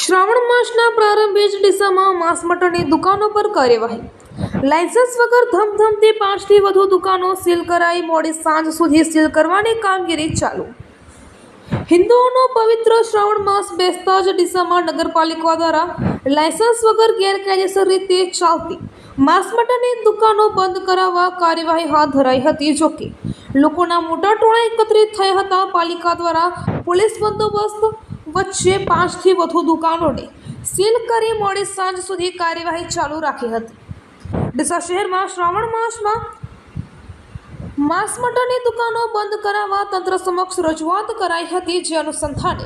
શ્રાવણ માસના પ્રારંભે જ ડીસામાં માંસ મટનની દુકાનો પર કાર્યવાહી. લાયસન્સ વગર ધમધમતી પાંચથી વધુ દુકાનો સીલ કરાઈ મોડી સાંજ સુધી સીલ કરવાની કામગીરી ચાલુ. હિન્દુઓનો પવિત્ર શ્રાવણ માસ બેસતા જ ડીસામાં નગરપાલિકા દ્વારા લાયસન્સ વગર ગેરકાયદેસર રીતે ચાલતી માંસ મટનની દુકાનો બંધ કરાવવા કાર્યવાહી હાથ ધરાઈ હતી. જોકે લોકોના મોટા ટોળા એકત્રિત થયા હતા. પાલિકા દ્વારા પોલીસ બંદોબસ્ત વચ્ચે પાંચથી વધુ દુકાનોને સીલ કરી મોડી સાંજ સુધી કાર્યવાહી ચાલુ રાખી હતી. ડીસા શહેરમાં શ્રાવણ માસમાં માંસ મટનની દુકાનો બંધ કરાવવા તંત્ર સમક્ષ રજૂઆત કરાઈ હતી, જે અનુસંધાને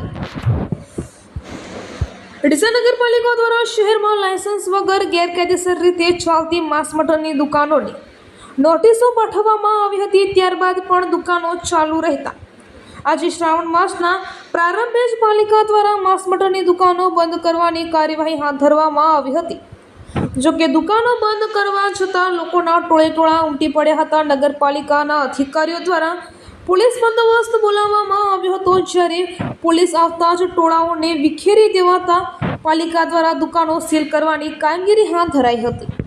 ડીસા નગરપાલિકા દ્વારા શહેરમાં લાયસન્સ વગર ગેરકાયદેસર રીતે ચાલતી માંસ મટનની દુકાનોને નોટિસો પાઠવવામાં આવી હતી, ત્યારબાદ પણ દુકાનો ચાલુ રહેતા આજે શ્રાવણ માસના પ્રારંભે જ પાલિકા દ્વારા માંસ મટનની દુકાનો બંધ કરવાની કાર્યવાહી હાથ ધરવામાં આવી હતી. જો કે દુકાનો બંધ કરવા છતાં લોકોના ટોળે ટોળા ઉમટી પડ્યા હતા. નગરપાલિકાના અધિકારીઓ દ્વારા પોલીસ બંદોબસ્ત બોલાવવામાં આવ્યો હતો. જ્યારે પોલીસ આવતા જ ટોળાઓને વિખેરી દેવાતા પાલિકા દ્વારા દુકાનો સીલ કરવાની કામગીરી હાથ ધરાઈ હતી.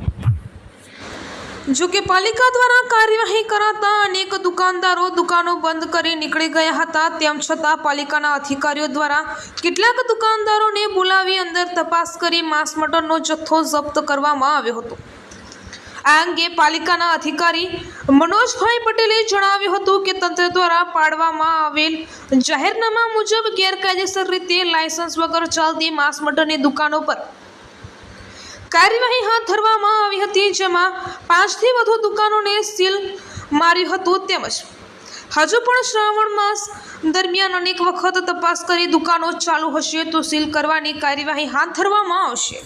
જો કે પાલિકા દ્વારા કાર્યવાહી કરાતા અનેક દુકાનદારો દુકાનો બંધ કરી નીકળી ગયા હતા, તેમ છતાં પાલિકાના અધિકારીઓ દ્વારા કેટલાક દુકાનદારોને બોલાવી અંદર તપાસ કરી માંસ મટનનો જથ્થો જપ્ત કરવામાં આવ્યો હતો. આ અંગે પાલિકાના અધિકારી મનોજભાઈ પટેલે જણાવ્યું હતું કે તંત્ર દ્વારા પાડવામાં આવેલ જાહેરનામા મુજબ ગેરકાયદેસર રીતે લાયસન્સ વગર ચાલતી માંસ મટનની દુકાનો પર કાર્યવાહી હાથ ધરવામાં આવી હતી, જેમાં પાંચથી વધુ દુકાનોને સીલ માર્યું હતું તેમજ હજુ પણ શ્રાવણ માસ દરમિયાન અનેક વખત તપાસ કરી દુકાનો ચાલુ હશે તો સીલ કરવાની કાર્યવાહી હાથ ધરવામાં આવશે.